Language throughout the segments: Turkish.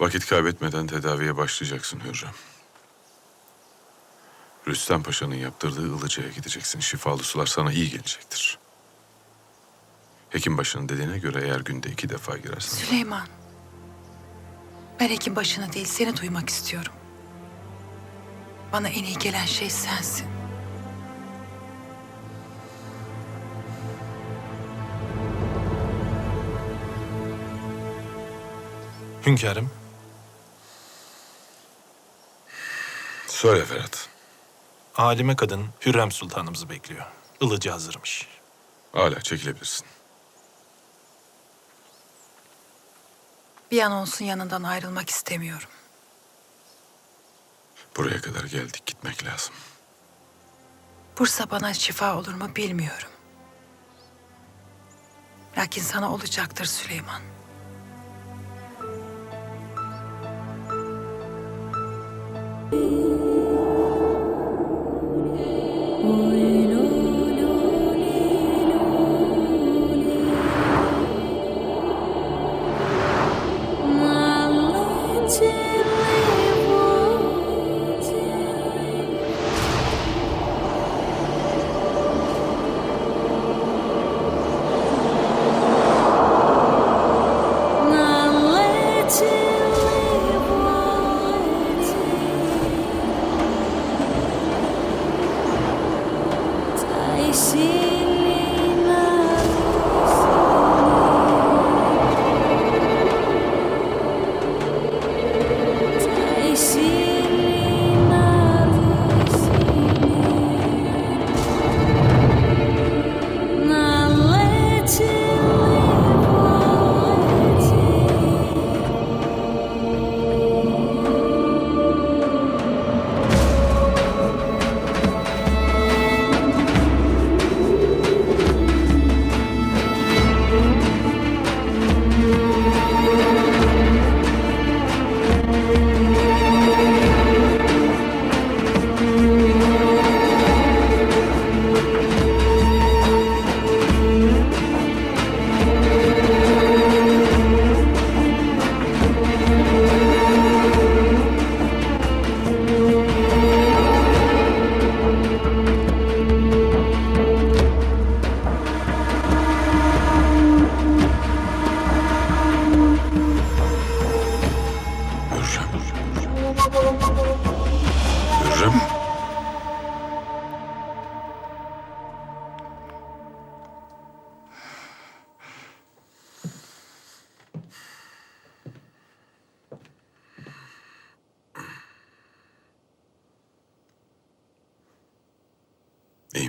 Vakit kaybetmeden tedaviye başlayacaksın Hürrem. Rüstem Paşa'nın yaptırdığı Ilıca'ya gideceksin. Şifalı sular sana iyi gelecektir. Hekim başının dediğine göre eğer günde iki defa girersen... Süleyman. Ben hekim başını değil seni duymak istiyorum. Bana en iyi gelen şey sensin. Hünkârım, Söyle Ferhat. alime kadın Hürrem Sultanımızı bekliyor. Ilıcı hazırmış. Hala çekilebilirsin. Bir an olsun yanından ayrılmak istemiyorum. Buraya kadar geldik gitmek lazım. Bursa bana şifa olur mu bilmiyorum. Lakin sana olacaktır Süleyman. Hürrem.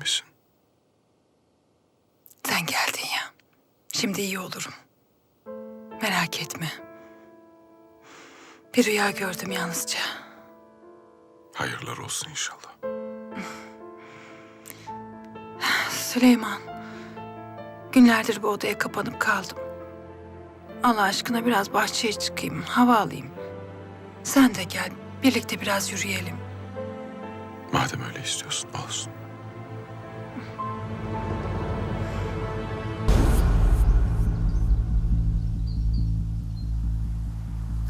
Misin? Sen geldin ya. Şimdi iyi olurum. Merak etme. Bir rüya gördüm yalnızca. Hayırlar olsun inşallah. Süleyman. Günlerdir bu odaya kapanıp kaldım. Allah aşkına biraz bahçeye çıkayım, hava alayım. Sen de gel, birlikte biraz yürüyelim. Madem öyle istiyorsun olsun.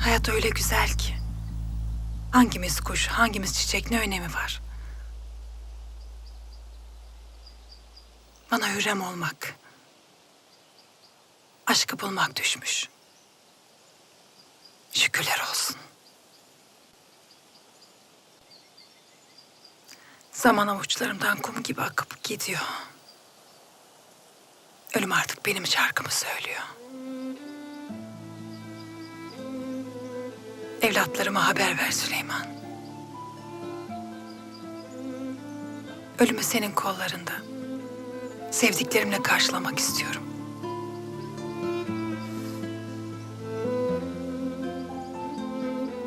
Hayat öyle güzel ki. Hangimiz kuş, hangimiz çiçek ne önemi var? Bana hürrem olmak, aşkı bulmak düşmüş. Şükürler olsun. Zaman avuçlarımdan kum gibi akıp gidiyor. Ölüm artık benim şarkımı söylüyor. Evlatlarıma haber ver Süleyman. Ölümü senin kollarında. Sevdiklerimle karşılamak istiyorum.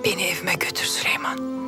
Beni evime götür Süleyman.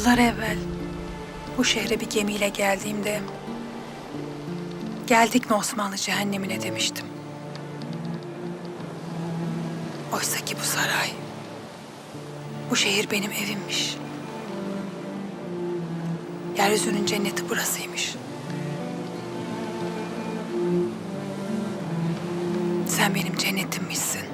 Yıllar evvel bu şehre bir gemiyle geldiğimde geldik mi Osmanlı cehennemine demiştim. Oysa ki bu saray, bu şehir benim evimmiş. Yeryüzünün cenneti burasıymış. Sen benim cennetimmişsin.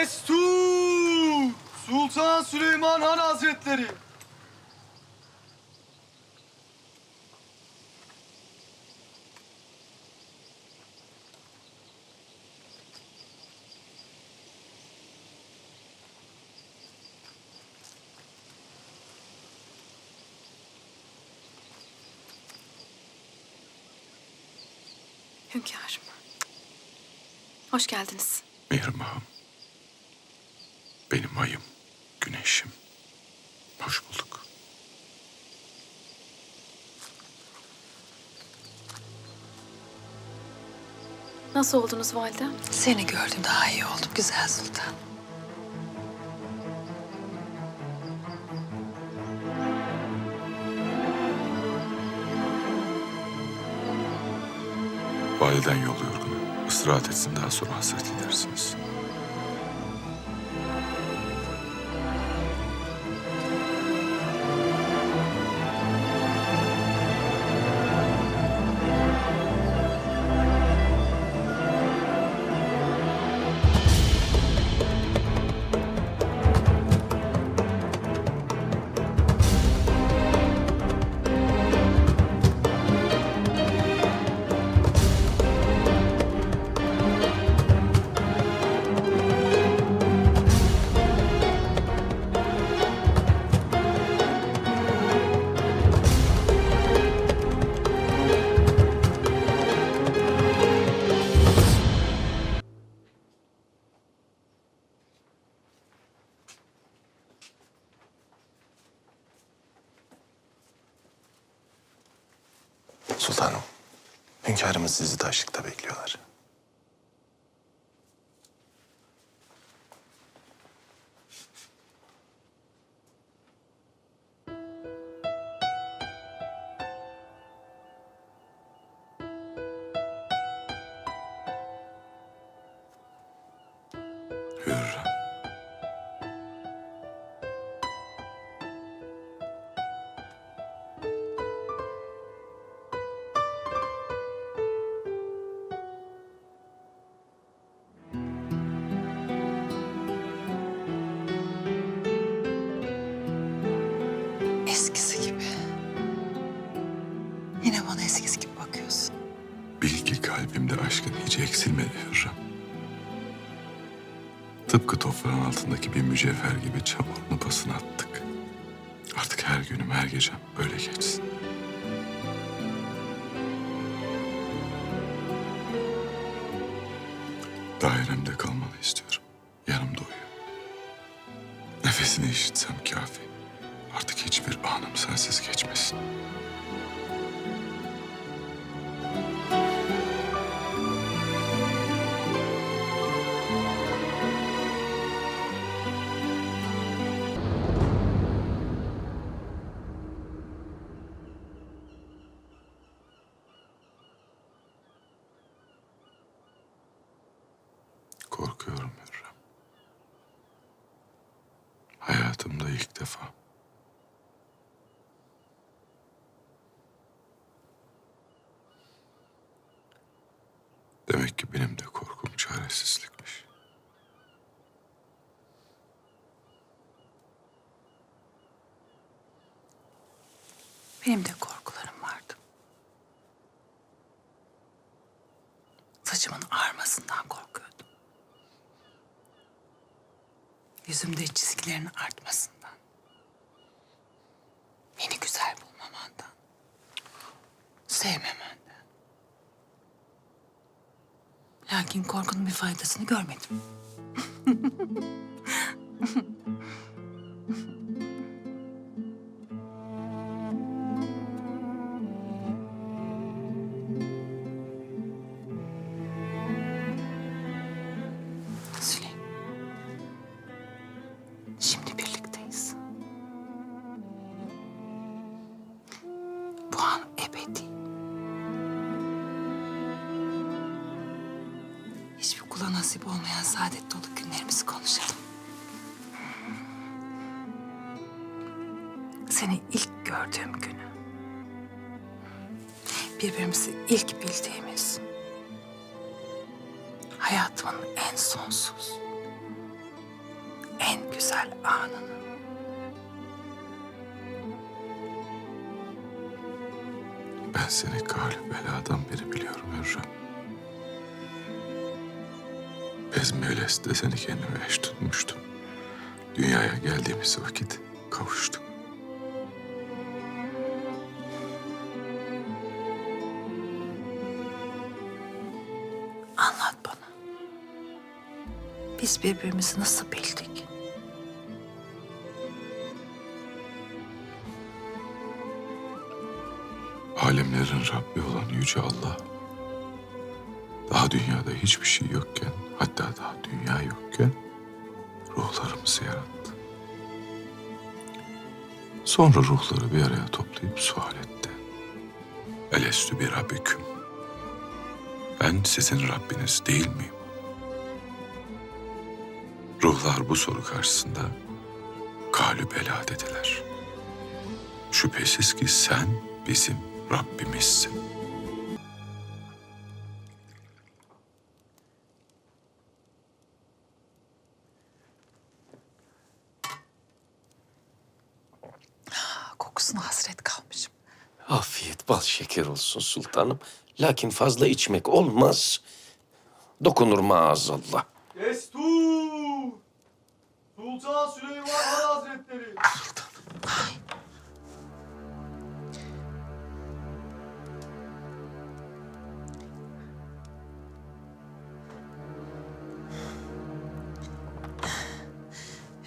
Destur! Sultan Süleyman Han Hazretleri! Hünkârım. Hoş geldiniz. Mihrimah'ım. Benim ayım, güneşim. Hoş bulduk. Nasıl oldunuz validem? Seni gördüm daha iyi oldum güzel sultan. Validen yol yorgunu. Istirahat etsin daha sonra hasret gidersiniz. Sizi taşlıkta bekliyorlar. Altındaki bir mücevher gibi çamurunu pasına attık. Artık her günüm, her gecem böyle geçsin. Hayatımda ilk defa. Demek ki benim de korkum çaresizlikmiş. Benim de korkularım vardı. Saçımın ağarmasından korkuyordum. Yüzümde çizgilerin artmasından. Beni güzel bulmamandan. Sevmemenden. Lakin korkunun bir faydasını görmedim. Hayatımın en sonsuz, en güzel anını. Ben seni galip beladan beri biliyorum Hürrem. Ezmiyeles'te seni kendime eş tutmuştum. Dünyaya geldiğimiz vakit kavuştuk. Biz birbirimizi nasıl bildik? Alemlerin Rabbi olan Yüce Allah, daha dünyada hiçbir şey yokken, hatta daha dünya yokken ruhlarımızı yarattı. Sonra ruhları bir araya toplayıp sual etti. Elestü bir Rabbiküm. Ben sizin Rabbiniz değil miyim? Ruhlar bu soru karşısında galü bela dediler. Şüphesiz ki sen bizim Rabbimizsin. Kokusuna hasret kalmışım. Afiyet bal şeker olsun sultanım. Lakin fazla içmek olmaz. Dokunur maazallah. Destur! Sultan Süleyman Han Hazretleri.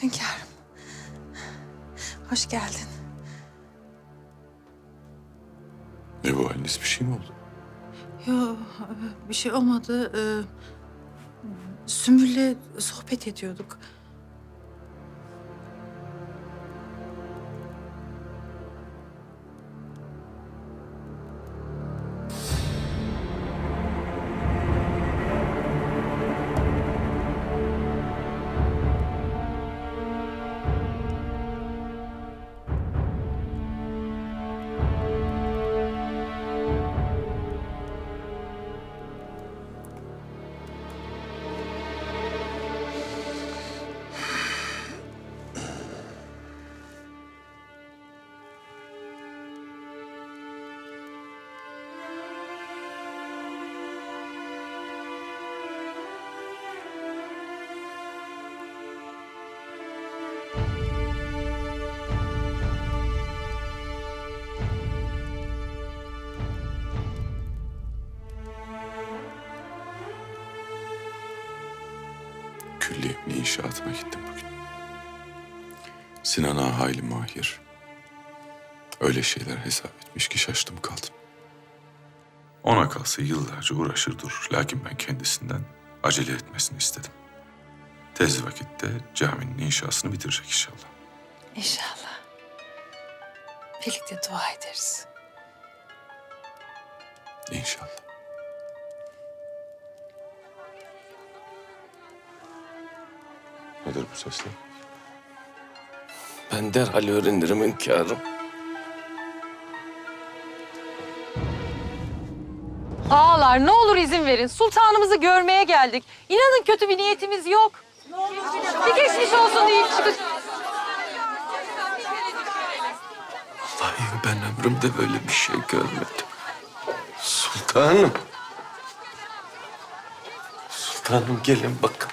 Hünkârım. Hoş geldin. Ne bu haliniz bir şey mi oldu? Yok bir şey olmadı. Ee, Sümbül'le sohbet ediyorduk. Külliyemin inşaatına gittim bugün. Sinan Ağa hayli mahir. Öyle şeyler hesap etmiş ki şaştım kaldım. Ona kalsa yıllarca uğraşır durur. Lakin ben kendisinden acele etmesini istedim. Tez vakitte caminin inşasını bitirecek inşallah. İnşallah. Birlikte dua ederiz. İnşallah. Nedir bu sesler? Ben derhal öğrenirim hünkârım. Ağalar ne olur izin verin. Sultanımızı görmeye geldik. İnanın kötü bir niyetimiz yok. Bir geçmiş olsun deyip çıkış. Vallahi ben ömrümde böyle bir şey görmedim. Sultanım. Sultanım gelin bakın.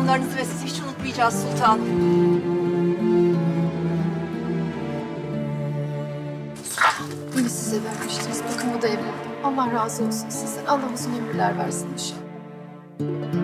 Yardımlarınızı ve sizi hiç unutmayacağız sultanım. Beni size vermiştiniz. Bakımı da evladım. Allah razı olsun sizden. Allah uzun ömürler versin inşallah.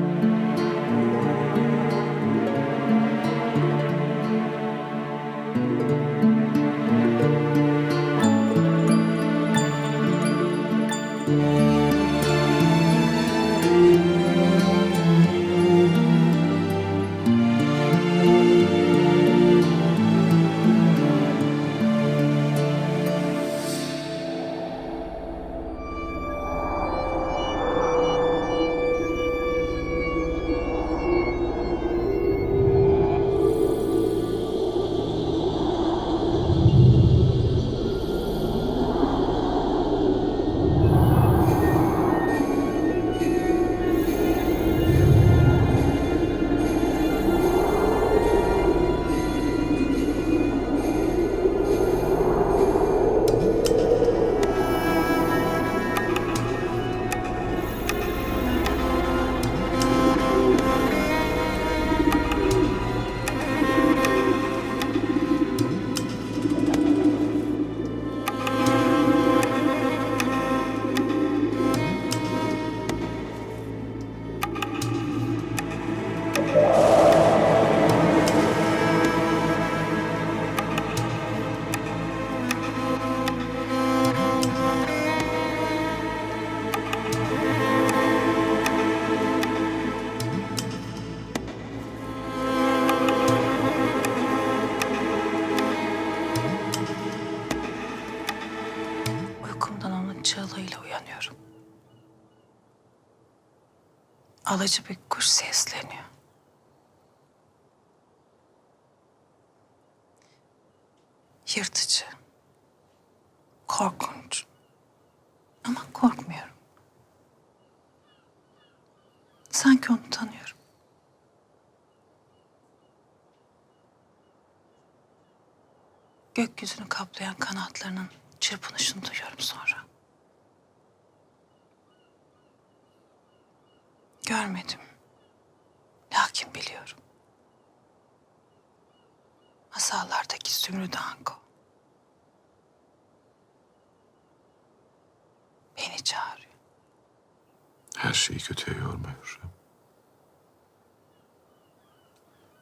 Alıcı bir kuş sesleniyor. Yırtıcı. Korkunç. Ama korkmuyorum. Sanki onu tanıyorum. Gökyüzünü kaplayan kanatlarının çırpınışını duyuyorum sonra. Görmedim. Lakin biliyorum. Masallardaki Zümrüt Anko. Beni çağırıyor. Her şeyi kötüye yorma.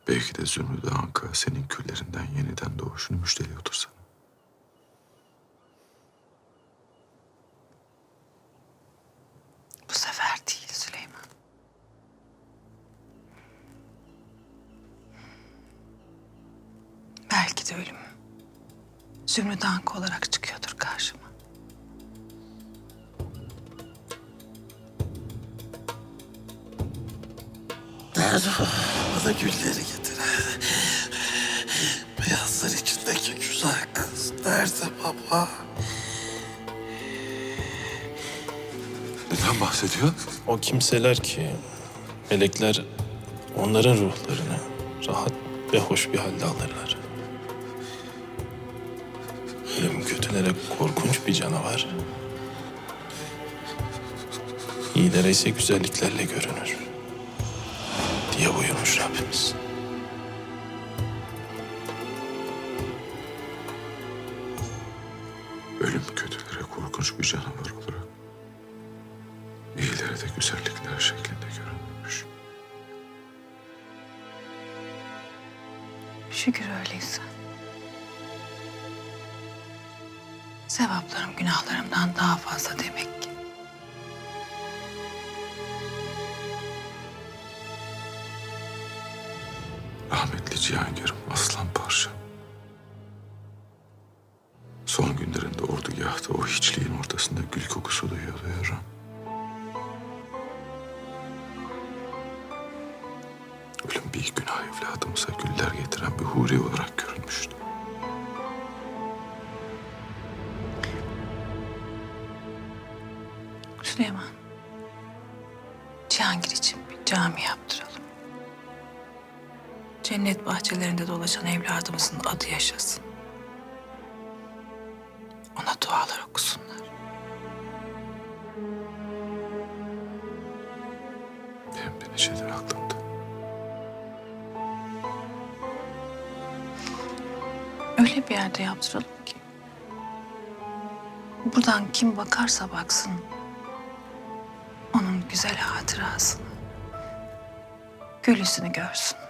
Belki de Zümrüt Anka senin küllerinden yeniden doğuşunu müjdeliyordur sana. Zümrüt Anka olarak çıkıyordur karşıma. Bana gülleri getir. Beyazlar içindeki güzel kız nerede baba? Neden bahsediyor? O kimseler ki melekler onların ruhlarını rahat ve hoş bir halde alırlar. Kötülere korkunç bir canavar. İyilere ise güzelliklerle görünür. Diye buyurmuş Rabbimiz. Ölüm kötülere korkunç bir canavar fazla demek ki. Rahmetli Cihangir'im aslan parça. Son günlerinde ordugahta o hiçliğin ortasında gül kokusu duyuyordu Hürrem. Ölüm bir günah evladımıza güller getiren bir huri olarak görünmüştü. Süleyman. Cihangir için bir cami yaptıralım. Cennet bahçelerinde dolaşan evladımızın adı yaşasın. Ona dualar okusunlar. Hem de neşeler aklımda. Öyle bir yerde yaptıralım ki. Buradan kim bakarsa baksın Güzel hatırasını. Gül yüzünü görsün.